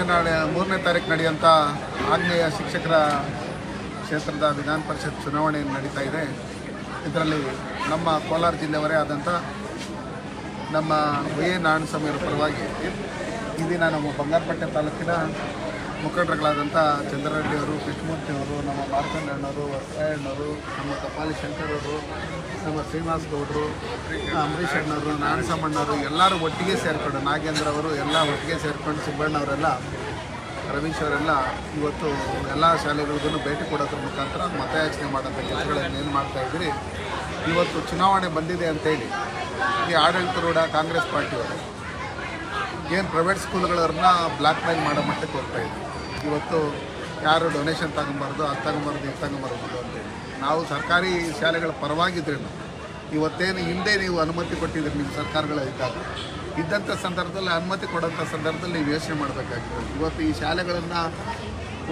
ಮೂರನೇ ನಾಳೆ, ಮೂರನೇ ತಾರೀಕು ನಡೆಯುವಂಥ ಆಗ್ನೇಯ ಶಿಕ್ಷಕರ ಕ್ಷೇತ್ರದ ವಿಧಾನ ಪರಿಷತ್ ಚುನಾವಣೆ ನಡೀತಾ ಇದೆ. ಇದರಲ್ಲಿ ನಮ್ಮ ಕೋಲಾರ ಜಿಲ್ಲೆಯವರೇ ಆದಂಥ ನಮ್ಮ ವೈ ಎ ನಾರಾಯಣಸ್ವಾಮಿಯವರ ಪರವಾಗಿ ಈ ದಿನ ನಮ್ಮ ಬಂಗಾರಪಟ್ಟೆ ತಾಲೂಕಿನ ಮುಖಂಡರುಗಳಾದಂಥ ಚಂದ್ರರೆಡ್ಡಿ ಅವರು, ಕೃಷ್ಣಮೂರ್ತಿ ಅವರು, ನಮ್ಮ ಮಾರ್ಕಂಡಣ್ಣವರು ವಸರಾಯಣ್ಣವರು ನಮ್ಮ ಕಪಾಲಿ ಶಂಕರ್ ಅವರು, ನಮ್ಮ ಶ್ರೀನಿವಾಸ್ ಗೌಡರು ಅಂಬರೀಷ್ ಅಣ್ಣವರು ನಾರಾಯಣಸ್ವಾಮಣ್ಣವರು ಎಲ್ಲರೂ ಒಟ್ಟಿಗೆ ಸೇರಿಕೊಂಡು ನಾಗೇಂದ್ರ ಅವರು ಎಲ್ಲ ಒಟ್ಟಿಗೆ ಸೇರಿಕೊಂಡು ಸುಬ್ಬಣ್ಣವರೆಲ್ಲ ರವೀಶ್ ಅವರೆಲ್ಲ ಇವತ್ತು ಎಲ್ಲ ಶಾಲೆಗಳಿಗೂ ಭೇಟಿ ಕೊಡೋದ್ರ ಮುಖಾಂತರ ಮತಯಾಚನೆ ಮಾಡೋಂಥ ಕೆಲಸಗಳನ್ನು ಏನು ಮಾಡ್ತಾ ಇದ್ದೀರಿ? ಇವತ್ತು ಚುನಾವಣೆ ಬಂದಿದೆ ಅಂತೇಳಿ ಈ ಆಡಳಿತಾರೂಢ ಕಾಂಗ್ರೆಸ್ ಪಾರ್ಟಿಯವರು ಏನು ಪ್ರೈವೇಟ್ ಸ್ಕೂಲ್ಗಳನ್ನ ಬ್ಲ್ಯಾಕ್ ಮೇಲ್ ಮಾಡೋ ಮಟ್ಟಕ್ಕೆ ಹೋಗ್ತಾ ಇದ್ವಿ. ಇವತ್ತು ಯಾರು ಡೊನೇಷನ್ ತಗೊಂಬಾರ್ದು, ಅದು ತಗೊಂಬಾರ್ದು, ಇದು ತಗೊಂಬಾರ್ದು ಅಂತೇಳಿ ನಾವು ಸರ್ಕಾರಿ ಶಾಲೆಗಳ ಪರವಾಗಿದ್ರೇನು, ಇವತ್ತೇನು ಹಿಂದೆ ನೀವು ಅನುಮತಿ ಕೊಟ್ಟಿದ್ರಿ ನಿಮ್ಮ ಸರ್ಕಾರಗಳ ಇದ್ದಾಗ ಇದ್ದಂಥ ಸಂದರ್ಭದಲ್ಲಿ ಅನುಮತಿ ಕೊಡೋಂಥ ಸಂದರ್ಭದಲ್ಲಿ ನೀವು ಯೋಚನೆ ಮಾಡಬೇಕಾಗಿತ್ತು. ಇವತ್ತು ಈ ಶಾಲೆಗಳನ್ನು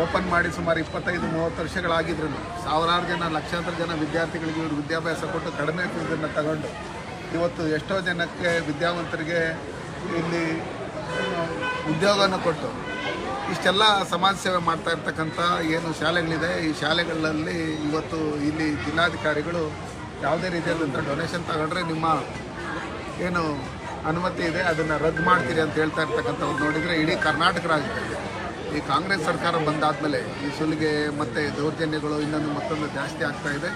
ಓಪನ್ ಮಾಡಿ ಸುಮಾರು ಇಪ್ಪತ್ತೈದು, ಮೂವತ್ತು ವರ್ಷಗಳಾಗಿದ್ರು, ಸಾವಿರಾರು ಜನ, ಲಕ್ಷಾಂತರ ಜನ ವಿದ್ಯಾರ್ಥಿಗಳಿಗೆ ಇವರು ವಿದ್ಯಾಭ್ಯಾಸ ಕೊಟ್ಟು ಕಡಿಮೆ ಫೀಸನ್ನು ತಗೊಂಡು, ಇವತ್ತು ಎಷ್ಟೋ ಜನಕ್ಕೆ ವಿದ್ಯಾವಂತರಿಗೆ ಇಲ್ಲಿ ಉದ್ಯೋಗವನ್ನು ಕೊಟ್ಟು ಇಷ್ಟೆಲ್ಲ ಸಮಾಜ ಸೇವೆ ಮಾಡ್ತಾ ಇರ್ತಕ್ಕಂಥ ಏನು ಶಾಲೆಗಳಿದೆ, ಈ ಶಾಲೆಗಳಲ್ಲಿ ಇವತ್ತು ಇಲ್ಲಿ ಜಿಲ್ಲಾಧಿಕಾರಿಗಳು ಯಾವುದೇ ರೀತಿಯಾದಂಥ ಡೊನೇಷನ್ ತಗೊಂಡ್ರೆ ನಿಮ್ಮ ಏನು ಅನುಮತಿ ಇದೆ, ಅದನ್ನು ರದ್ದು ಮಾಡ್ತೀರಿ ಅಂತ ಹೇಳ್ತಾ ಇರ್ತಕ್ಕಂಥವ್ರು ನೋಡಿದರೆ ಇಡೀ ಕರ್ನಾಟಕ ರಾಜ್ಯದಲ್ಲಿ ಈ ಕಾಂಗ್ರೆಸ್ ಸರ್ಕಾರ ಬಂದಾದಮೇಲೆ ಈ ಸುಲಿಗೆ ಮತ್ತು ದೌರ್ಜನ್ಯಗಳು ಇನ್ನೊಂದು ಮತ್ತೊಂದು ಜಾಸ್ತಿ ಆಗ್ತಾ ಇದೆ.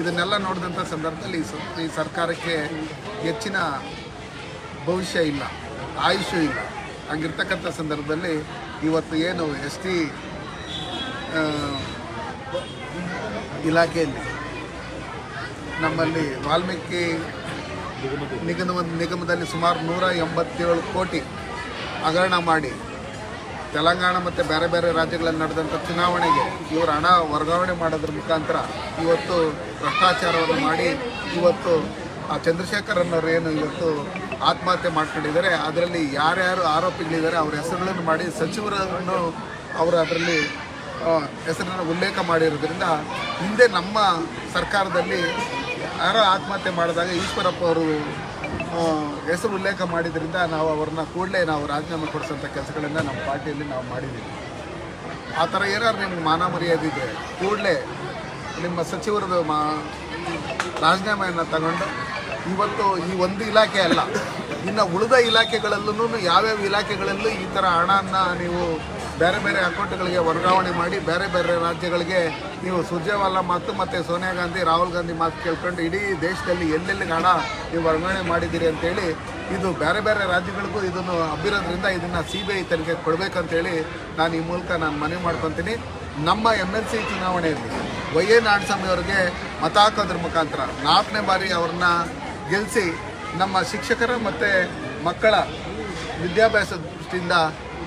ಇದನ್ನೆಲ್ಲ ನೋಡಿದಂಥ ಸಂದರ್ಭದಲ್ಲಿ ಈ ಸರ್ಕಾರಕ್ಕೆ ಹೆಚ್ಚಿನ ಭವಿಷ್ಯ ಇಲ್ಲ. ಆಯುಷ್ಯ ಇಲ್ಲ ಹಂಗಿರ್ತಕ್ಕಂಥ ಸಂದರ್ಭದಲ್ಲಿ ಇವತ್ತು ಏನು ಎಸ್ ಟಿ ಇಲಾಖೆಯಲ್ಲಿ ನಮ್ಮಲ್ಲಿ ವಾಲ್ಮೀಕಿ ನಿಗಮ ನಿಗಮದಲ್ಲಿ ಸುಮಾರು ನೂರ ಎಂಬತ್ತೇಳು ಕೋಟಿ ಹಗರಣ ಮಾಡಿ ತೆಲಂಗಾಣ ಮತ್ತು ಬೇರೆ ಬೇರೆ ರಾಜ್ಯಗಳಲ್ಲಿ ನಡೆದಂಥ ಚುನಾವಣೆಗೆ ಇವರ ಹಣ ವರ್ಗಾವಣೆ ಮಾಡೋದ್ರ ಮುಖಾಂತರ ಇವತ್ತು ಭ್ರಷ್ಟಾಚಾರವನ್ನು ಮಾಡಿ ಇವತ್ತು ಆ ಚಂದ್ರಶೇಖರನ್ನವರು ಏನು ಇವತ್ತು ಆತ್ಮಹತ್ಯೆ ಮಾಡ್ಕೊಂಡಿದ್ದಾರೆ. ಅದರಲ್ಲಿ ಯಾರ್ಯಾರು ಆರೋಪಿಗಳಿದ್ದಾರೆ, ಅವರ ಹೆಸರುಗಳನ್ನು ಮಾಡಿ ಸಚಿವರನ್ನು ಅವರು ಅದರಲ್ಲಿ ಹೆಸರನ್ನು ಉಲ್ಲೇಖ ಮಾಡಿರೋದ್ರಿಂದ ಹಿಂದೆ ನಮ್ಮ ಸರ್ಕಾರದಲ್ಲಿ ಯಾರೋ ಆತ್ಮಹತ್ಯೆ ಮಾಡಿದಾಗ ಈಶ್ವರಪ್ಪ ಅವರು ಹೆಸರು ಉಲ್ಲೇಖ ಮಾಡಿದ್ರಿಂದ ನಾವು ಅವ್ರನ್ನ ಕೂಡಲೇ ನಾವು ರಾಜೀನಾಮೆ ಕೊಡಿಸೋಂಥ ಕೆಲಸಗಳನ್ನು ನಮ್ಮ ಪಾರ್ಟಿಯಲ್ಲಿ ನಾವು ಮಾಡಿದ್ದೀವಿ. ಆ ಥರ ಏನಾದ್ರು ನಿಮ್ಗೆ ಮಾನ ಇದ್ದರೆ ಕೂಡಲೇ ನಿಮ್ಮ ಸಚಿವರದು ಮಾ, ರಾಜೀನಾಮೆಯನ್ನು ತಗೊಂಡು ಇವತ್ತು ಈ ಒಂದು ಇಲಾಖೆ ಅಲ್ಲ. ಇನ್ನು ಉಳಿದ ಇಲಾಖೆಗಳಲ್ಲೂ ಯಾವ್ಯಾವ ಇಲಾಖೆಗಳಲ್ಲೂ ಈ ಥರ ಹಣನ ನೀವು ಬೇರೆ ಬೇರೆ ಅಕೌಂಟ್ಗಳಿಗೆ ವರ್ಗಾವಣೆ ಮಾಡಿ ಬೇರೆ ಬೇರೆ ರಾಜ್ಯಗಳಿಗೆ ನೀವು ಸುರ್ಜೇವಾಲಾ ಮಾತು ಮತ್ತು ಸೋನಿಯಾ ಗಾಂಧಿ, ರಾಹುಲ್ ಗಾಂಧಿ ಮಾತು ಕೇಳ್ಕೊಂಡು ಇಡೀ ದೇಶದಲ್ಲಿ ಎಲ್ಲೆಲ್ಲಿಗೆ ಹಣ ನೀವು ವರ್ಗಾವಣೆ ಮಾಡಿದ್ದೀರಿ ಅಂತೇಳಿ ಇದು ಬೇರೆ ಬೇರೆ ರಾಜ್ಯಗಳಿಗೂ ಇದನ್ನು ಹಬ್ಬಿರೋದ್ರಿಂದ ಇದನ್ನು ಸಿ ಬಿ ಐ ತನಿಖೆ ಕೊಡಬೇಕಂತೇಳಿ ನಾನು ಈ ಮೂಲಕ ನಾನು ಮನವಿ ಮಾಡ್ಕೊತೀನಿ. ನಮ್ಮ ಎಂ ಎಲ್ ಸಿ ಚುನಾವಣೆಯಲ್ಲಿ ವೈ ಎ ನಾಡಸ್ವಾಮಿ ಅವರಿಗೆ ಮತ ಹಾಕೋದ್ರ ಮುಖಾಂತರ ನಾಲ್ಕನೇ ಬಾರಿ ಅವ್ರನ್ನ ಗೆಲ್ಲಿಸಿ ನಮ್ಮ ಶಿಕ್ಷಕರ ಮತ್ತು ಮಕ್ಕಳ ವಿದ್ಯಾಭ್ಯಾಸ ದೃಷ್ಟಿಯಿಂದ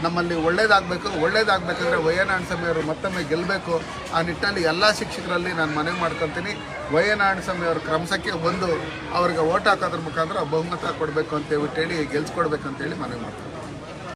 ನಮ್ಮಲ್ಲಿ ಒಳ್ಳೇದಾಗಬೇಕು, ಒಳ್ಳೇದಾಗಬೇಕಂದ್ರೆ ವೈ ಎನ್ ಅವರು ಮತ್ತೊಮ್ಮೆ ಗೆಲ್ಲಬೇಕು ಆ ನಿಟ್ಟಿನಲ್ಲಿ ಎಲ್ಲ ಶಿಕ್ಷಕರಲ್ಲಿ ನಾನು ಮನವಿ ಮಾಡ್ಕೊತೀನಿ ವೈ ಎನ್ ಅವ್ರ ಕ್ರಮಸಕ್ಕೆ ಬಂದು ಅವ್ರಿಗೆ ಓಟ್ ಹಾಕೋದ್ರ ಮುಖಾಂತರ ಬಹುಮತ ಕೊಡಬೇಕು ಅಂತೇಳಿ ಗೆಲ್ಸ್ಕೊಡ್ಬೇಕಂತೇಳಿ ಮನವಿ ಮಾಡ್ತೀನಿ.